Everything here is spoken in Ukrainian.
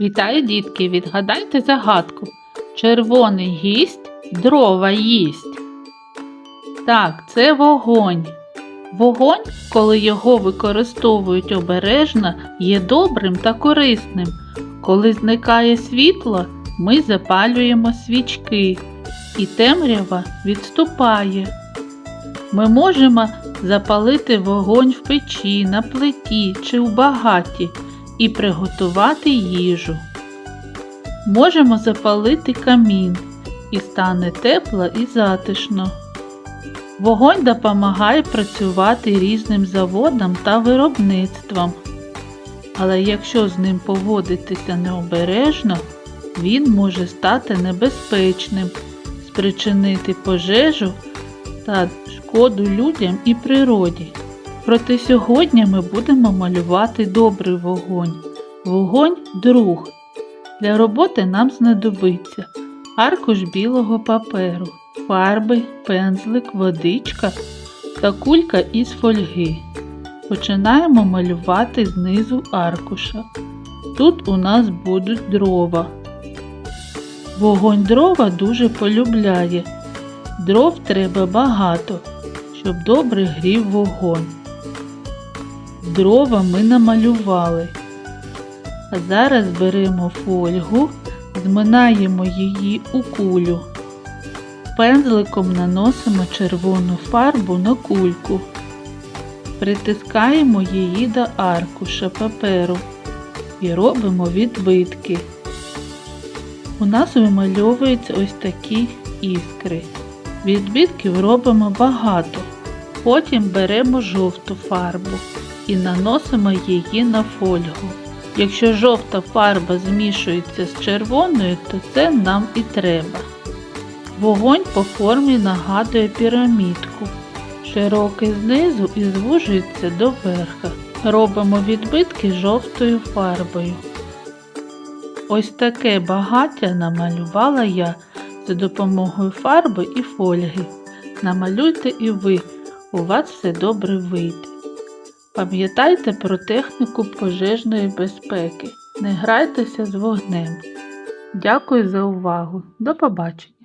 Вітаю, дітки! Відгадайте загадку. Червоний гість дрова їсть. Так, це вогонь. Вогонь, коли його використовують обережно, є добрим та корисним. Коли зникає світло, ми запалюємо свічки, і темрява відступає. Ми можемо запалити вогонь в печі, на плиті чи у багаті і приготувати їжу. Можемо запалити камін і стане тепло і затишно. Вогонь допомагає працювати різним заводам та виробництвам. Але якщо з ним поводитися необережно, він може стати небезпечним, спричинити пожежу та шкоду людям і природі. Проте сьогодні ми будемо малювати добрий вогонь. Вогонь друг. Для роботи нам знадобиться аркуш білого паперу, фарби, пензлик, водичка та кулька із фольги. Починаємо малювати знизу аркуша. Тут у нас будуть дрова. Вогонь дрова дуже полюбляє. Дров треба багато, щоб добре грів вогонь. Дрова ми намалювали. Зараз беремо фольгу, зминаємо її у кулю. Пензликом наносимо червону фарбу на кульку. Притискаємо її до аркуша паперу і робимо відбитки. У нас вимальовуються ось такі іскри. Відбитків робимо багато. Потім беремо жовту фарбу і наносимо її на фольгу. Якщо жовта фарба змішується з червоною, то це нам і треба. Вогонь по формі нагадує пірамідку. Широкий знизу і звужується до верха. Робимо відбитки жовтою фарбою. Ось таке багаття намалювала я за допомогою фарби і фольги. Намалюйте і ви, у вас все добре вийде. Пам'ятайте про техніку пожежної безпеки. Не грайтеся з вогнем. Дякую за увагу. До побачення!